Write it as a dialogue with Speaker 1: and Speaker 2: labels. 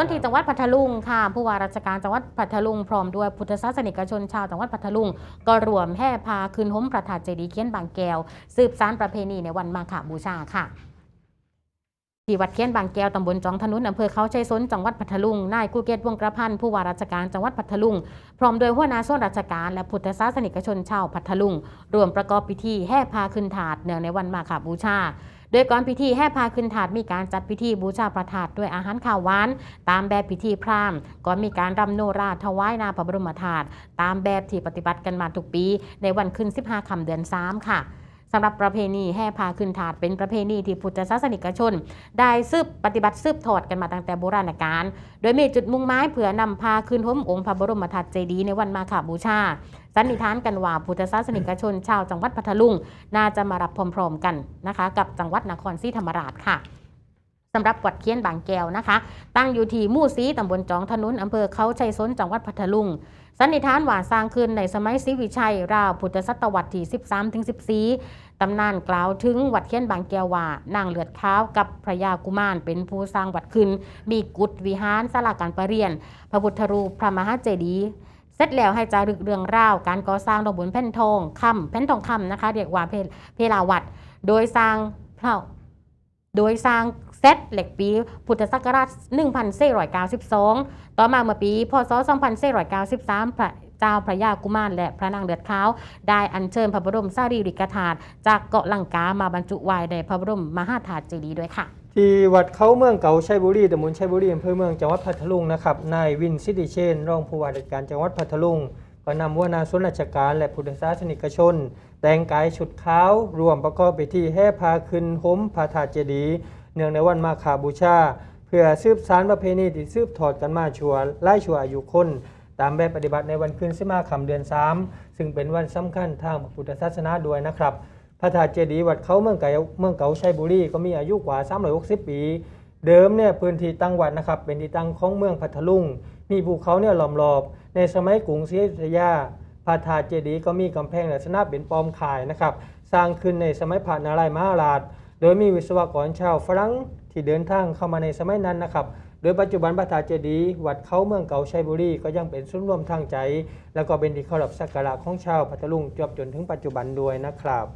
Speaker 1: ส่วนที่จังหวัดพัทลุงค่ะผู้ว่าราชการจังหวัดพัทลุงพร้อมด้วยพุทธศาสนิกชนชาวจังหวัดพัทลุง ก็รวมแห่พาคืนห้มพระธาตุเจดีย์เคียนบางแก้ว สืบสานประเพณีในวันมาฆบูชาค่ะที่วัดเคียนบางแก้วตำบลจองถนนอำเภอเขาชัยสนจังหวัดพัทลุง นายกุเกตวงศ์กระพันธ์ผู้ว่าราชการจังหวัดพัทลุง พร้อมโดยหัวหน้าส่วนราชการและพุทธศาสนิกชนชาวพัทลุง รวมประกอบพิธีแห่พาขึ้นถาดเนื่องในวันมาฆบูชา โดยก่อนพิธีแห่พาขึ้นถาดมีการจัดพิธีบูชาพระธาตุด้วยอาหารข้าวหวาน ตามแบบพิธีพราหมณ์ก่อนมีการรำโนราถวายนาพระบรมธาตุตามแบบที่ปฏิบัติกันมาทุกปี ในวันขึ้น 15คำเดือน 3 ค่ะสำหรับประเพณีแห่พาขึ้นถาดเป็นประเพณีที่พุทธศาสนิกชน ได้สืบปฏิบัติสืบทอดกันมาตั้งแต่โบราณกาลโดยมีจุดมุ่งหมายเพื่อนำพาขึ้นห้มองค์พระบรมธาตุเจดีย์ในวันมาฆบูชา สันนิษฐานกันว่าพุทธศาสนิกชนชาวจังหวัดพัทลุง น่าจะมารับพร้อมๆกันนะคะ กับจังหวัดนครศรีธรรมราชค่ะสำหรับวัดเคียนบางแก้วนะคะ ตั้งอยู่ที่มู่สีตำบลจองถนนอำเภอเขาชัยสนจังหวัดพัทลุงสันนิษฐานว่าสร้างขึ้นในสมัยศรีวิชัย ราวพุทธศตวรรษที่ 13-14 ตำนานกล่าวถึงวัดเคียนบางแก้วว่านางเลือดขาวกับพระยากุมารเป็นผู้สร้างวัดขึ้น มีกุฏวิหารศาลาการประเรียน พระพุทธรูปพระมหาเจดีย์ เสร็จแล้วให้จารึกเรื่องราวการก่อสร้างดอกบุญแผ่นทองคำแผ่นทองคำนะคะ เรียกว่าเพลเพลาวัดโดยสร้างเพราโดยสร้างเซตเหล็กปีพุทธศักราช 1492 ต่อมาเมื่อปี พศ 2493พระเจ้าพระยากุมารและพระนางเลือดขาว ได้อัญเชิญพระบรมสารีริกธาตุจากเกาะลังกามาบรรจุไว้ในพระบรมมหาธาตุเจดีย์ด้วยค่ะ
Speaker 2: ที่วัดเขาเมืองเก่าชัยบุรีตำบลชัยบุรีอำเภอเมืองจังหวัดพัทลุงนะครับ นายวินสิริเชน รองผู้ว่าราชการจังหวัดพัทลุง ก็นำหัวนาส่วนราชการและพุทธศาสนิกชน แต่งกายชุดขาว รวมประกอบพิธีแห่พาขึ้นห้มพระธาตุเจดีย์เนื่องในวันมาฆบูชา เพื่อสืบสานประเพณีที่สืบทอดกันมาชัวไล่ชัวอายุคนตามแบบปฏิบัติในวันขึ้นสิมาคำเดือน 3 ซึ่งเป็นวันสำคัญทางพุทธศาสนาด้วยนะครับ พระธาตุเจดีย์วัดเขาเมืองเก่าเมืองเก่าชัยบุรีก็มีอายุกว่า 360 ปี เดิมเนี่ยพื้นที่ตั้งวัดนะครับเป็นที่ตั้งของเมืองพัทลุง มีภูเขาเนี่ยล้อมรอบ ในสมัยกรุงศรีอยุธยาพระธาตุเจดีย์ก็มีกำแพงลักษณะเป็นปอมข่ายนะครับสร้างขึ้นในสมัยพระนารายณ์มหาราช โดยมีวิศวกรชาวฝรั่งที่เดินทางเข้ามาในสมัยนั้นนะครับโดยปัจจุบันพระธาตุเจดีย์วัดเขาเมืองเก่าชัยบุรีก็ยังเป็นศูนย์รวมทางใจ แล้วก็เป็นที่เคารพสักการะของชาวพัทลุงจบจนถึงปัจจุบันด้วยนะครับ